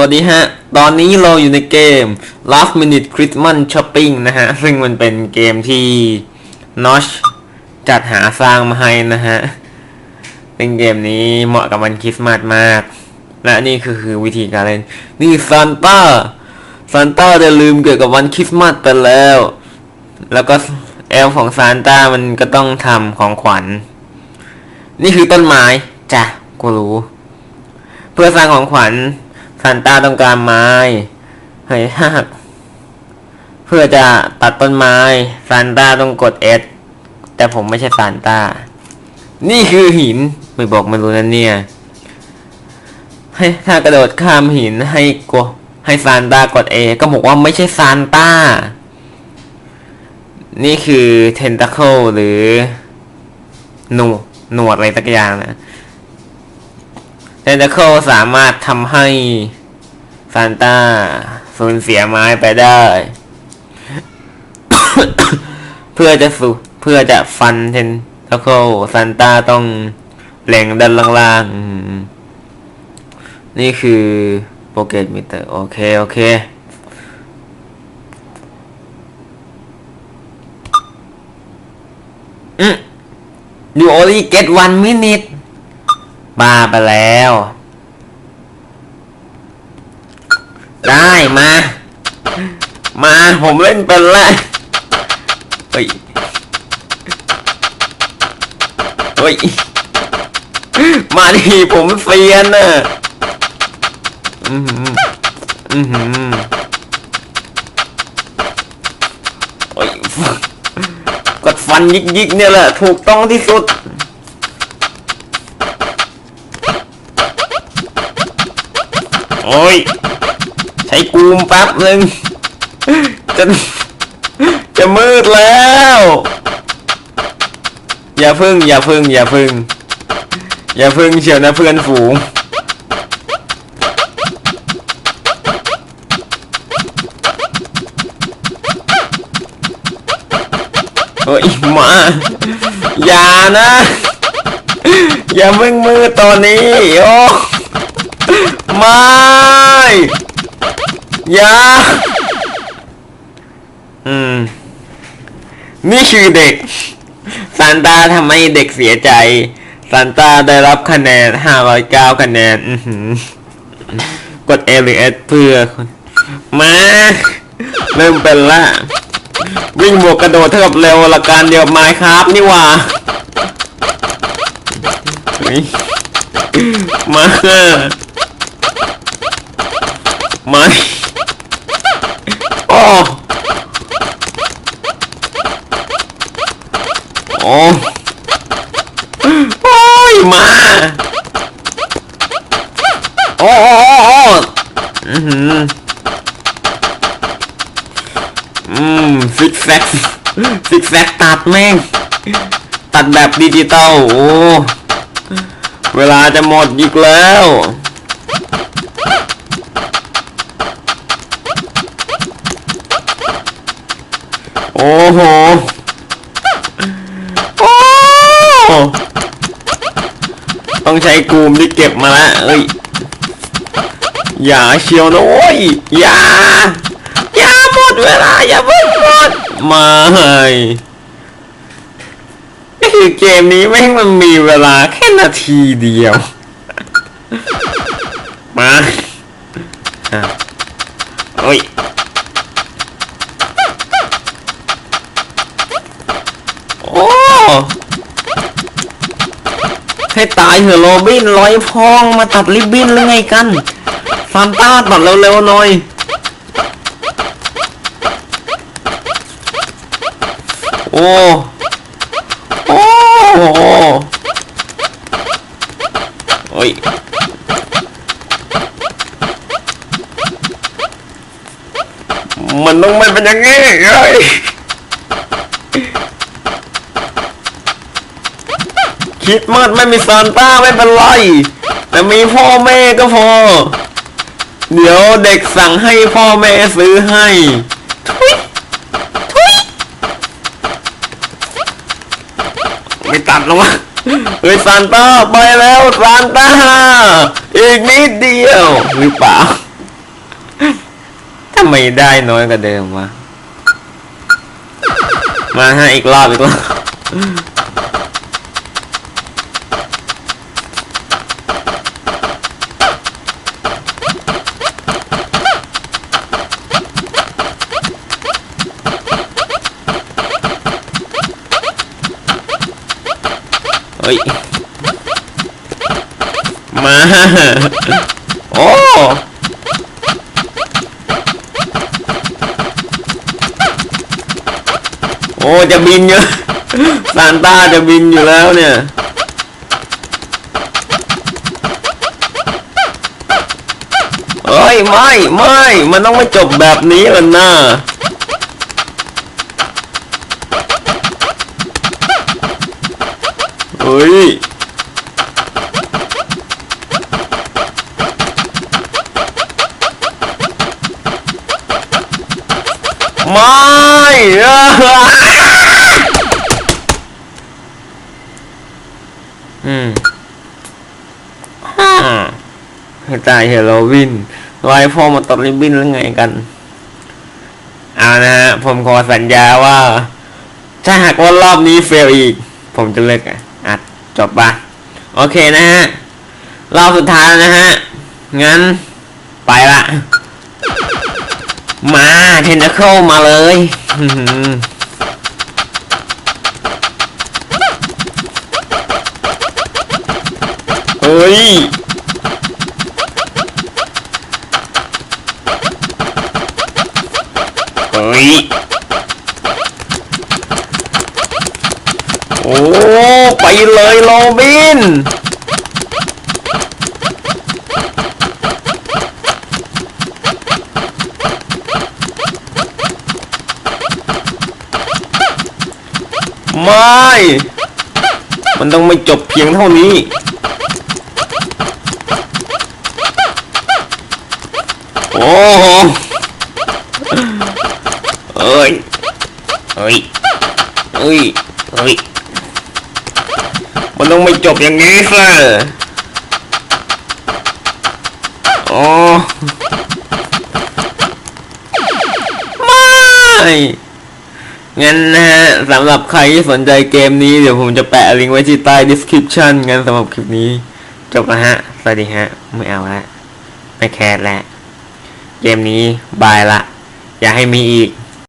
วัสดีฮะ ตอนนี้เราอยู่ในเกม Last Minute Christmas Shopping นะฮะ ซึ่งมันเป็นเกมที่ Notch จัดหาสร้างมาให้นะฮะซึ่งเกมนี้เหมาะกับวันคริสต์มาสมาก และนี่คือคือวิธีการเล่น นี่ซานต้าซานต้าได้ลืมเกี่ยวกับวันคริสต์มาสไปแล้ว แล้วก็แอลของซานต้ามันก็ต้องทำของขวัญ นี่คือต้นไม้จ้ะกูรู้ เพื่อสร้างของขวัญ ซานต้าต้องการไม้เฮ้ยหักเพื่อจะตัดต้นไม้ซานต้าต้องกด S แต่ผมไม่ใช่ซานต้า นี่คือหิน ไม่บอกไม่รู้นั่นเนี่ย ให้ถ้ากระโดดข้ามหินให้กดให้ซานต้ากด A ก็บอกว่าไม่ใช่ซานต้า นี่คือเทนต a เคิลหรือหนวดหนวดอะไรสักอย่างนะ เทนต a เคิลสามารถทำให้ซานต้าสูญเสียไม้ไปได้ เพื่อจะสุเพื่อจะฟันเทนต a เคิลซานต้าต้องเล็งด้านล่างๆ นี่คือโปรเกตมิเตอร์ โอเค โอเคอืม you only get one minute บ้าไปแล้ว ได้มา มาผมเล่นเป็นล้วเฮ้ยเฮ้ยมาดิผมเซียนน่ะอือหืออือหือโอ้ยกดฟันยิกยิกๆเนี่ยแหละ ถูกต้องที่สุด โอ้ย ใช้กูมแป๊บหนึ่งจะจะมืดแล้ว อย่าพึ่ง อย่าพึ่ง อย่าพึ่ง อย่าพึ่งเชียวนะเพื่อนฝูง เฮ้ยมา อย่านะ อย่ามึงมือตอนนี้ โอ้ ไม่อย่าอืม นี่คือเด็กซานตาทำให้เด็กเสียใจซานตาได้รับคะแนน 509 คะแนน กด A หรือ S เพื่อมา เริ่มเป็นละ วิ่งบวกกระโดดเท่ากับเร็วหลักการเดียวไม้ครับนี่หว่ามา มาโอ้โอ้โอ้ยมาโอ้โอ้โอ้โอ้อือหืออืมซิกแซกซิกแซกตัดแม่ง ตัดแบบดิจิตอลโอ้ เวลาจะหมดอีกแล้ว โอ้โห โอ้ต้องใช้กูมที่เก็บมาล้วเอ้ย อย่าเชียวนะโว้ย อย่า อย่าหมดเวลา อย่าเพิ่งหมดไม่นี่คือเกมนี้แม่งมันมีเวลาแค่นาทีเดียว มา อะโอ้ยายเถอะโรบินร้อยพองมาตัดริบบิ้นหรือไงกันฟานต้าตัดเร็วๆหน่อยโอ้โอ้โอ้ยมันต้องไม่เป็นอย่างงี้เฮ้ย คิดมากไม่มีซานต้าไม่เป็นไร แต่มีพ่อแม่ก็พอ เดี๋ยวเด็กสั่งให้พ่อแม่ซื้อให้ทุยทุยไม่ตัดแล้ววะเฮ้ยซานต้าไปแล้วซานต้าอีกนิดเดียวหรือเปล่าไมได้น้อยกว่าเดิมวะมาฮะอีกรอบอีกรอบ ฮ้ย มา โอ้ โอ้ จะบินอยู่ซานต้าจะบินอยู่แล้วเนี่ยเอ้ย ไม่ ไม่ มันต้องไม่จบแบบนี้แล้วนะ ฮ้ย ไม่อะอืมฮ่าตายเฮโรวินไล่พ่อมาตัดริบบิ้นหรือไงกัน เอานะฮะ ผมขอสัญญาว่า ถ้าหากว่ารอบนี้เฟลอีก ผมจะเลิกอะ จบปะโอเคนะฮะรอบสุดท้ายแล้วนะฮะ งั้นไปละมาเทนเคิลมาเลยเฮ้ยเฮ้ย โอ้ เลยโรบิน ไม่ มันต้องไม่จบเพียงเท่านี้ โอ้โหเอ้ยเฮ้ยเฮ้ยเฮ้ย มันต้องไม่จบอย่างนี้สิโอ้ไม่งั้นนะฮะสำหรับใครที่สนใจเกมนี้เดี๋ยวผมจะแปะลิงก์ไว้ที่ใต้ description งั้นสำหรับคลิปนี้ จบแล้วฮะ สวัสดีฮะ ไม่เอาละ ไม่แคร์ล้วเกมนี้บายละ อย่าให้มีอีก